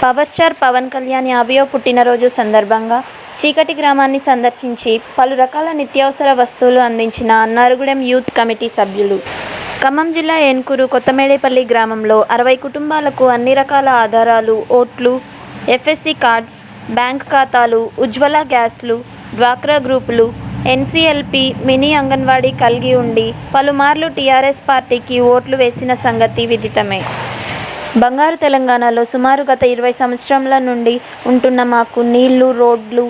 Power star Pawan Kalyan యాభయో పుట్టినరోజు సందర్భంగా చీకటి గ్రామాన్ని సందర్శించి పలు రకాల నిత్యావసర వస్తువులు అందించిన అన్నారగూడెం యూత్ కమిటీ సభ్యులు. ఖమ్మం జిల్లా ఏన్కూరు కొత్తమేడేపల్లి గ్రామంలో అరవై కుటుంబాలకు అన్ని రకాల ఆధారాలు ఓట్లు ఎఫ్ఎస్సి కార్డ్స్ బ్యాంక్ ఖాతాలు ఉజ్వల గ్యాస్లు డ్వాక్రా గ్రూపులు ఎన్సీఎల్పి మినీ అంగన్వాడీ కలిగి ఉండి పలుమార్లు టీఆర్ఎస్ పార్టీకి ఓట్లు వేసిన సంగతి విదితమే. బంగారు తెలంగాణలో సుమారు గత ఇరవై సంవత్సరంల నుండి ఉంటున్న మాకు నీళ్ళు రోడ్లు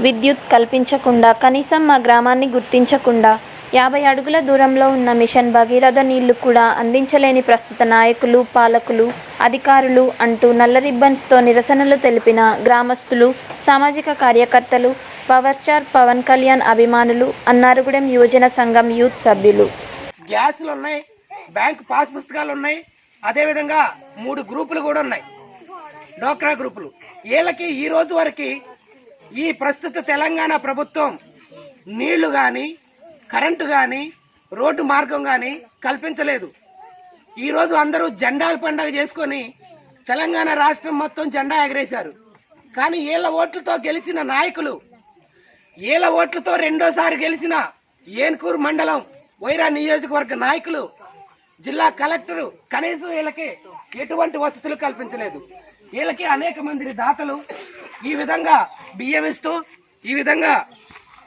విద్యుత్ కల్పించకుండా కనీసం మా గ్రామాన్ని గుర్తించకుండా యాభై అడుగుల దూరంలో ఉన్న మిషన్ భగీరథ నీళ్ళు కూడా అందించలేని ప్రస్తుత నాయకులు పాలకులు అధికారులు అంటూ నల్ల రిబ్బన్స్తో నిరసనలు తెలిపిన గ్రామస్తులు సామాజిక కార్యకర్తలు పవర్ స్టార్ పవన్ కళ్యాణ్ అభిమానులు అన్నారగూడెం యువజన సంఘం యూత్ సభ్యులు. గ్యాస్లు ఉన్నాయి బ్యాంక్ పాస్ పుస్తకాలు ఉన్నాయి అదేవిధంగా మూడు గ్రూపులు కూడా ఉన్నాయి. డోక్రా గ్రూపులు. వీళ్ళకి ఈ రోజు వరకు ఈ ప్రస్తుత తెలంగాణ ప్రభుత్వం నీళ్ళు కానీ కరెంటు కానీ రోడ్డు మార్గం కానీ కల్పించలేదు. ఈరోజు అందరూ జెండాల పండగ చేసుకొని తెలంగాణ రాష్ట్రం మొత్తం జెండా ఎగరేశారు. కానీ వీళ్ళ ఓట్లతో గెలిచిన నాయకులు వీళ్ళ ఓట్లతో రెండోసారి గెలిచిన ఏన్కూరు మండలం వైరా నియోజకవర్గ నాయకులు జిల్లా కలెక్టర్ కనీసం వీళ్ళకి ఎటువంటి వసతులు కల్పించలేదు. వీళ్ళకి అనేక మంది దాతలు ఈ విధంగా బియ్యం ఇస్తూ ఈ విధంగా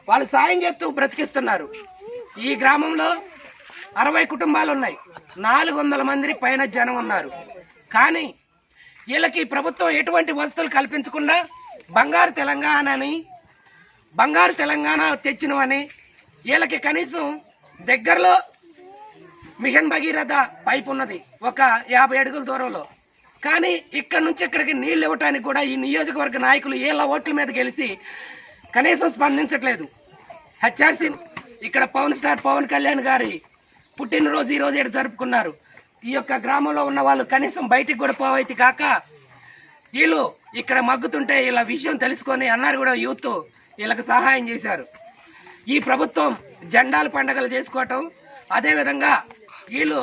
వాళ్ళు సాయం చేస్తూ బ్రతికిస్తున్నారు. ఈ గ్రామంలో అరవై కుటుంబాలు ఉన్నాయి. నాలుగు వందల మంది పైన జనం ఉన్నారు. కానీ వీళ్ళకి ప్రభుత్వం ఎటువంటి వసతులు కల్పించకుండా బంగారు తెలంగాణని బంగారు తెలంగాణ తెచ్చినవని వీళ్ళకి కనీసం దగ్గరలో మిషన్ భగీరథ పైప్ ఉన్నది ఒక యాభై అడుగుల దూరంలో. కానీ ఇక్కడ నుంచి ఇక్కడికి నీళ్ళు ఇవ్వటానికి కూడా ఈ నియోజకవర్గ నాయకులు ఏళ్ళ ఓట్ల మీద గెలిచి కనీసం స్పందించట్లేదు. హెచ్ఆర్సీ ఇక్కడ పవన్ స్టార్ పవన్ కళ్యాణ్ గారి పుట్టినరోజు ఈ రోజు ఇక్కడ జరుపుకున్నారు. ఈ యొక్క గ్రామంలో ఉన్న వాళ్ళు కనీసం బయటికి కూడా పోవైతే కాక వీళ్ళు ఇక్కడ మగ్గుతుంటే వీళ్ళ విషయం తెలుసుకొని అన్నారు కూడా యూత్ వీళ్ళకి సహాయం చేశారు. ఈ ప్రభుత్వం జెండాల పండగలు చేసుకోవటం అదేవిధంగా వీళ్ళు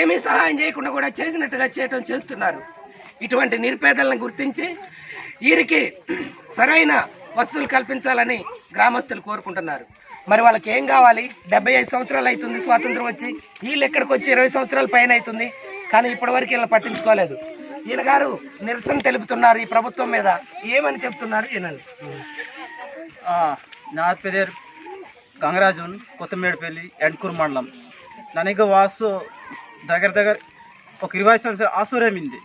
ఏమీ సహాయం చేయకుండా కూడా చేసినట్టుగా చేయటం చేస్తున్నారు. ఇటువంటి నిరుపేదలను గుర్తించి వీరికి సరైన వసతులు కల్పించాలని గ్రామస్తులు కోరుకుంటున్నారు. మరి వాళ్ళకి ఏం కావాలి? డెబ్బై ఐదు సంవత్సరాలు అవుతుంది స్వాతంత్రం వచ్చి. వీళ్ళు ఎక్కడికి వచ్చి ఇరవై సంవత్సరాల పైన అవుతుంది? కానీ ఇప్పటివరకు వీళ్ళని పట్టించుకోలేదు. ఈయన గారు నిరసన తెలుపుతున్నారు ఈ ప్రభుత్వం మీద. ఏమని చెప్తున్నారు? ఈయనండి నా పేరు గంగరాజున్ కొత్తమేడపల్లి ఎండ్కూరు మండలం. ನನಗೆ ವಾಸು దగ్గర దగ్గర ఒక ఇరవై సంవత్సరాలు ఆసూరే మింది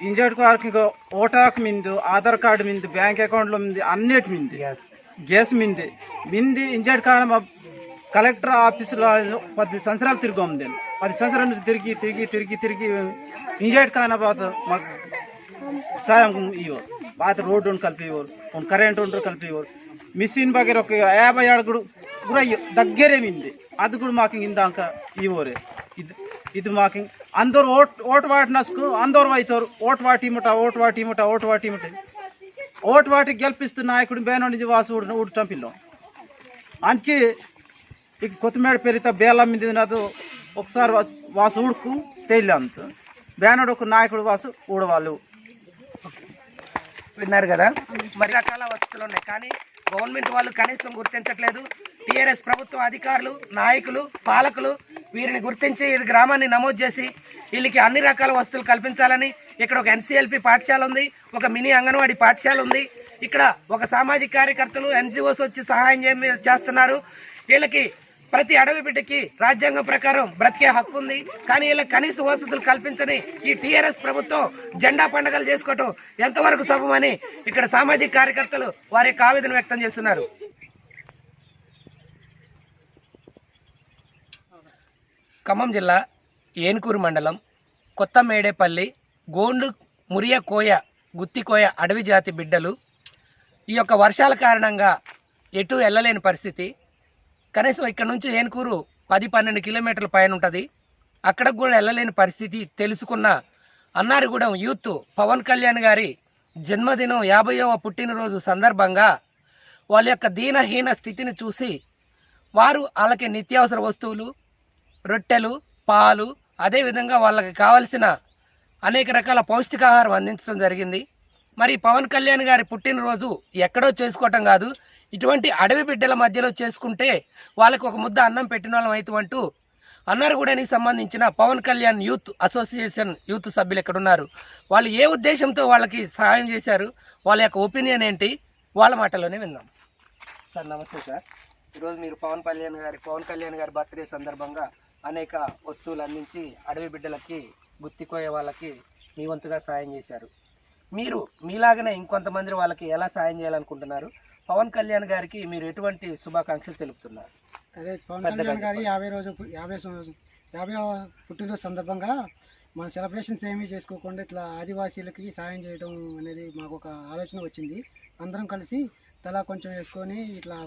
ఇంజర్డ్ వారికి ఓటాకు మిందు ఆధార్ కార్డు మింది బ్యాంక్ అకౌంట్లో మింది అన్నిటి మింది గ్యాస్ మింది మింది ఇంజర్డ్ కాలం కలెక్టర్ ఆఫీసులో పది సంవత్సరాలు తిరిగాం నేను పది సంవత్సరాల నుంచి తిరిగి తిరిగి తిరిగి తిరిగి ఇంజర్డ్ కాన బాత మాకు సాయం ఇవ్వరు బాత రోడ్డు ఉండి కలిపి ఇవ్వరు ಒಂದು కరెంట్ ఉండ్రు కలిపి ఇవ్వరు మిషన్ ಬಗ್ಗೆ ఒక యాభై అడుగుడు కూడా దగ్గరే మింది అది కూడా మాకు ఇందాక ఇవ్వరే ఇది ఇది మాకు అందరు ఓట్ ఓటు వాటినసుకు అందరు అవుతారు. ఓటు వాటిముట ఓటు వాటిముట ఓటు వాటిముట ఓటు వాటికి గెలిపిస్తున్న నాయకుడు బేన నుంచి వాసు ఊడు ఊడు పిల్లం అందుకే ఇక కొత్తిమీర పెరిగితే బేలం మీద నాదు ఒకసారి వా- వాసు ఊడుకు తేలింత అంత. ఒక నాయకుడు వాసు ఊడవాళ్ళు. విన్నారు కదా? మరి రకాల వసతులు ఉన్నాయి. కానీ గవర్నమెంట్ వాళ్ళు కనీసం గుర్తించట్లేదు. టీఆర్ఎస్ ప్రభుత్వ అధికారులు నాయకులు పాలకులు వీరిని గుర్తించి ఈ గ్రామాన్ని నమోదు చేసి వీళ్ళకి అన్ని రకాల వసతులు కల్పించాలని ఇక్కడ ఒక ఎన్సీఎల్పి పాఠశాల ఉంది ఒక మినీ అంగన్వాడీ పాఠశాల ఉంది. ఇక్కడ ఒక సామాజిక కార్యకర్తలు ఎన్జిఓస్ వచ్చి సహాయం చేస్తున్నారు. వీళ్ళకి ప్రతి అడవి బిడ్డకి రాజ్యాంగం ప్రకారం బ్రతికే హక్కు ఉంది. కానీ వీళ్ళకి కనీస వసతులు కల్పించని ఈ టీఆర్ఎస్ ప్రభుత్వం జెండా పండుగలు చేసుకోవటం ఎంతవరకు సభమని ఇక్కడ సామాజిక కార్యకర్తలు వారి యొక్క ఆవేదన వ్యక్తం చేస్తున్నారు. ఖమ్మం జిల్లా ఏనుకూరు మండలం కొత్త మేడేపల్లి గోండు మురియ కోయ గుత్తికోయ అడవి జాతి బిడ్డలు. ఈ యొక్క వర్షాల కారణంగా ఎటు వెళ్ళలేని పరిస్థితి. కనీసం ఇక్కడ నుంచి ఏనుకూరు పది పన్నెండు కిలోమీటర్ల పైన ఉంటుంది. అక్కడికి కూడా వెళ్ళలేని పరిస్థితి తెలుసుకున్న అన్నారిగూడెం యూత్ పవన్ కళ్యాణ్ గారి జన్మదినం యాభైవ పుట్టినరోజు సందర్భంగా వాళ్ళ యొక్క దీనహీన స్థితిని చూసి వారు వాళ్ళకి నిత్యావసర వస్తువులు రొట్టెలు పాలు అదేవిధంగా వాళ్ళకి కావలసిన అనేక రకాల పౌష్టికాహారం అందించడం జరిగింది. మరి పవన్ కళ్యాణ్ గారి పుట్టినరోజు ఎక్కడో చేసుకోవటం కాదు. ఇటువంటి అడవి బిడ్డల మధ్యలో చేసుకుంటే వాళ్ళకి ఒక ముద్ద అన్నం పెట్టిన వాళ్ళం అవుతామంటూ అన్నారగూడనికి సంబంధించిన Pavan Kalyan youth association youth సభ్యులు ఎక్కడున్నారు. వాళ్ళు ఏ ఉద్దేశంతో వాళ్ళకి సహాయం చేశారు? వాళ్ళ యొక్క ఒపీనియన్ ఏంటి? వాళ్ళ మాటలోనే విందాం. సార్ నమస్తే సార్. ఈరోజు మీరు పవన్ కళ్యాణ్ గారి పవన్ కళ్యాణ్ గారి బర్త్డే సందర్భంగా అనేక వస్తువులు అందించి అడవి బిడ్డలకి గుత్తికోయే వాళ్ళకి మీ వంతుగా సాయం చేశారు. మీరు మీలాగనే ఇంకొంతమంది వాళ్ళకి ఎలా సాయం చేయాలనుకుంటున్నారు? పవన్ కళ్యాణ్ గారికి మీరు ఎటువంటి శుభాకాంక్షలు తెలుపుతున్నారు? అదే పవన్ కళ్యాణ్ గారి. యాభై రోజు యాభై యాభై పుట్టినరోజు సందర్భంగా మన సెలబ్రేషన్స్ ఏమీ చేసుకోకుండా ఇట్లా ఆదివాసీలకి సాయం చేయడం అనేది మాకు ఒక ఆలోచన వచ్చింది. అందరం కలిసి తలా కొంచెం వేసుకొని ఇట్లా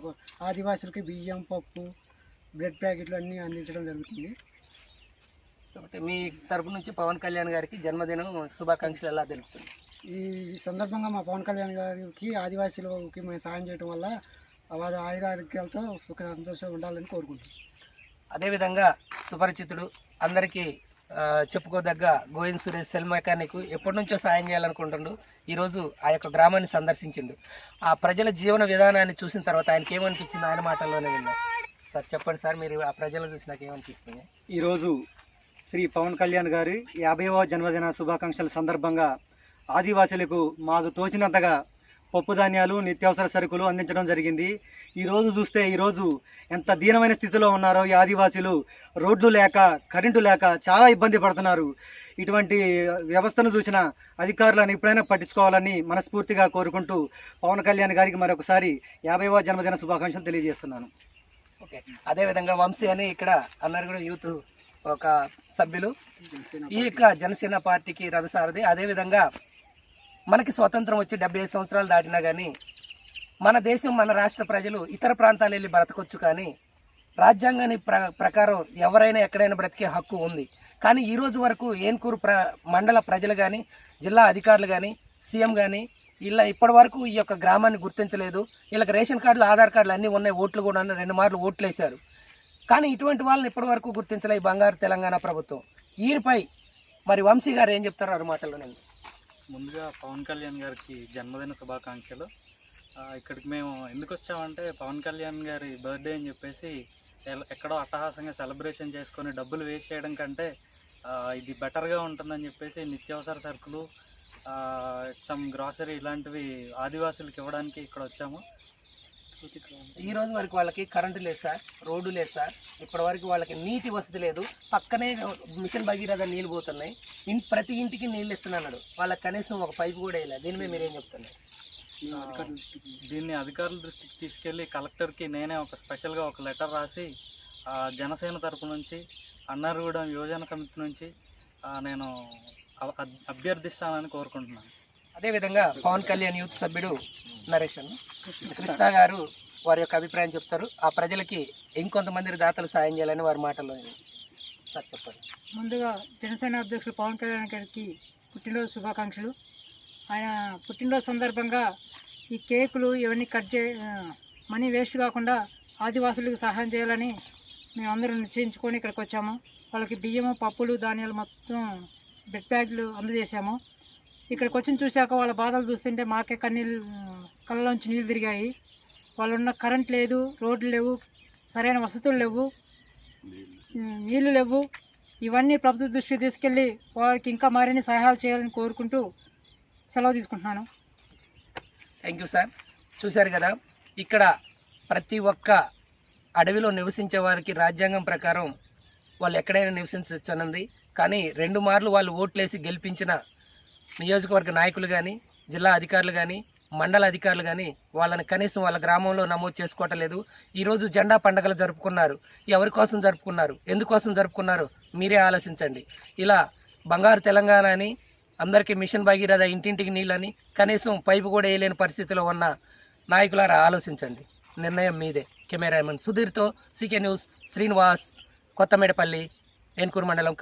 ఆదివాసీలకి బియ్యం పప్పు బ్రెడ్ ప్యాకెట్లు అన్నీ అందించడం జరుగుతుంది. కాబట్టి మీ తరపు నుంచి పవన్ కళ్యాణ్ గారికి జన్మదినం శుభాకాంక్షలు ఎలా తెలుపుతుంది? ఈ సందర్భంగా మా పవన్ కళ్యాణ్ గారికి ఆదివాసీలకి మేము సాయం చేయడం వల్ల వారు ఆయురారోగ్యాలతో సుఖ సంతోషం ఉండాలని కోరుకుంటున్నాం. అదేవిధంగా సుపరిచితుడు అందరికీ చెప్పుకోదగ్గ గోవింద్ సురేష్ సెల్ మెకానిక్ ఎప్పటి నుంచో సాయం చేయాలనుకుంటుండు ఈరోజు ఆ యొక్క గ్రామాన్ని సందర్శించిండు. ఆ ప్రజల జీవన విధానాన్ని చూసిన తర్వాత ఆయనకి ఏమనిపించింది ఆయన మాటల్లోనే విన్నాం. సార్ చెప్పండి సార్ మీరు ఆ ప్రజలను చూసినాక ఏమనిపిస్తుంది? ఈరోజు శ్రీ పవన్ కళ్యాణ్ గారి యాభైవ జన్మదిన శుభాకాంక్షల సందర్భంగా ఆదివాసులకు మాకు తోచినంతగా పప్పు ధాన్యాలు నిత్యావసర సరుకులు అందించడం జరిగింది. ఈరోజు చూస్తే ఈరోజు ఎంత దీనమైన స్థితిలో ఉన్నారో ఈ ఆదివాసీలు. రోడ్లు లేక కరెంటు లేక చాలా ఇబ్బంది పడుతున్నారు. ఇటువంటి వ్యవస్థను చూసిన అధికారులను ఎప్పుడైనా పట్టించుకోవాలని మనస్ఫూర్తిగా కోరుకుంటూ పవన్ కళ్యాణ్ గారికి మరొకసారి యాభైవ జన్మదిన శుభాకాంక్షలు తెలియజేస్తున్నాను. ఓకే. అదేవిధంగా వంశీ అని ఇక్కడ అన్నారు కూడా యూత్ ఒక సభ్యులు. ఈ యొక్క జనసేన పార్టీకి రథసారథి. అదేవిధంగా మనకి స్వతంత్రం వచ్చి డెబ్బై ఐదు సంవత్సరాలు దాటినా కానీ మన దేశం మన రాష్ట్ర ప్రజలు ఇతర ప్రాంతాలు వెళ్ళి బ్రతకొచ్చు కానీ రాజ్యాంగాన్ని ప్ర ప్రకారం ఎవరైనా ఎక్కడైనా బ్రతికే హక్కు ఉంది. కానీ ఈ రోజు వరకు ఏన్కూరు ప్ర మండల ప్రజలు కానీ జిల్లా అధికారులు కానీ సీఎం కానీ ఇలా ఇప్పటి వరకు ఈ యొక్క గ్రామాన్ని గుర్తించలేదు. వీళ్ళకి రేషన్ కార్డులు ఆధార్ కార్డులు అన్నీ ఉన్నాయి. ఓట్లు కూడా ఉన్నాయి రెండు మార్లు ఓట్లు వేశారు కానీ ఇటువంటి వాళ్ళని ఇప్పటి వరకు గుర్తించలే ఈ బంగారు తెలంగాణ ప్రభుత్వం. వీరిపై మరి వంశీ గారు ఏం చెప్తారో అరు మాటల్లో నేను. ముందుగా పవన్ కళ్యాణ్ గారికి జన్మదిన శుభాకాంక్షలు. ఇక్కడికి మేము ఎందుకు వచ్చామంటే పవన్ కళ్యాణ్ గారి బర్త్డే అని చెప్పేసి ఎక్కడో అట్టహాసంగా సెలబ్రేషన్ చేసుకొని డబ్బులు వేస్ట్ చేయడం కంటే ఇది బెటర్గా ఉంటుందని చెప్పేసి నిత్యావసర సరుకులు సమ్ గ్రాసరీ ఇలాంటివి ఆదివాసులకు ఇవ్వడానికి ఇక్కడ వచ్చాము. ఈ రోజు వరకు వాళ్ళకి కరెంటు లేదు సార్ రోడ్డు లేదు సార్. ఇప్పటి వరకు వాళ్ళకి నీటి వసతి లేదు. పక్కనే మిషన్ భగీరథ నీళ్ళు పోతున్నాయి. ఇన్ ప్రతి ఇంటికి నీళ్ళు ఇస్తున్నాడు వాళ్ళకి కనీసం ఒక పైపు కూడా వేయలేదు. దీని మీద మీరేం చెప్తున్నారు? దీన్ని అధికారుల దృష్టికి తీసుకెళ్ళి కలెక్టర్కి నేనే ఒక స్పెషల్గా ఒక లెటర్ రాసి ఆ, జనసేన తరపు నుంచి అన్నారగూడెం యువజన సమితి నుంచి ఆ, నేను అభ్యర్థిస్తానని కోరుకుంటున్నాను. అదేవిధంగా పవన్ కళ్యాణ్ యూత్ సభ్యుడు నరేష్ అన్న. కృష్ణ గారు వారి యొక్క అభిప్రాయం చెప్తారు. ఆ ప్రజలకి ఇంకొంతమంది దాతలు సాయం చేయాలని వారి మాటల్లో సార్ చెప్పండి ముందుగా జనసేన అధ్యక్షులు పవన్ కళ్యాణ్ గారికి పుట్టినరోజు శుభాకాంక్షలు. ఆయన పుట్టినరోజు సందర్భంగా ఈ కేకులు ఇవన్నీ కట్ చే మనీ వేస్ట్ కాకుండా ఆదివాసులకు సహాయం చేయాలని మేమందరం నిశ్చయించుకొని ఇక్కడికి వచ్చాము. వాళ్ళకి బియ్యము పప్పులు ధాన్యాలు మొత్తం బెడ్ బ్యాగ్లు అందజేశాము. ఇక్కడికి వచ్చి చూశాక వాళ్ళ బాధలు చూస్తుంటే మాకే కన్నీళ్ళు కళ్ళలోంచి నీళ్ళు తిరిగాయి. వాళ్ళు ఉన్న కరెంట్ లేదు రోడ్లు లేవు సరైన వసతులు లేవు నీళ్ళు లేవు. ఇవన్నీ ప్రభుత్వ దృష్టికి తీసుకెళ్ళి వారికి ఇంకా మరిన్ని సహాయాలు చేయాలని కోరుకుంటూ సెలవు తీసుకుంటున్నాను. Thank you sir. చూశారు కదా ఇక్కడ ప్రతి ఒక్క అడవిలో నివసించే వారికి రాజ్యాంగం ప్రకారం వాళ్ళు ఎక్కడైనా నివసించవచ్చనుంది కానీ రెండు మార్లు వాళ్ళు ఓట్లేసి గెలిపించిన నియోజకవర్గ నాయకులు కానీ జిల్లా అధికారులు కానీ మండల అధికారులు కానీ వాళ్ళని కనీసం వాళ్ళ గ్రామంలో నమోదు చేసుకోవటం లేదు ఈరోజు జెండా పండగలు జరుపుకున్నారు. ఎవరి కోసం జరుపుకున్నారు? ఎందుకోసం జరుపుకున్నారు? మీరే ఆలోచించండి. ఇలా బంగారు తెలంగాణ అని అందరికీ మిషన్ భగీరథ ఇంటింటికి నీళ్ళని కనీసం పైపు కూడా వేయలేని పరిస్థితిలో ఉన్న నాయకులారా ఆలోచించండి. నిర్ణయం మీదే. కెమెరామెన్ సుధీర్తో సీకే న్యూస్ శ్రీనివాస్ కొత్తమేడపల్లి ఏన్కూరు మండలం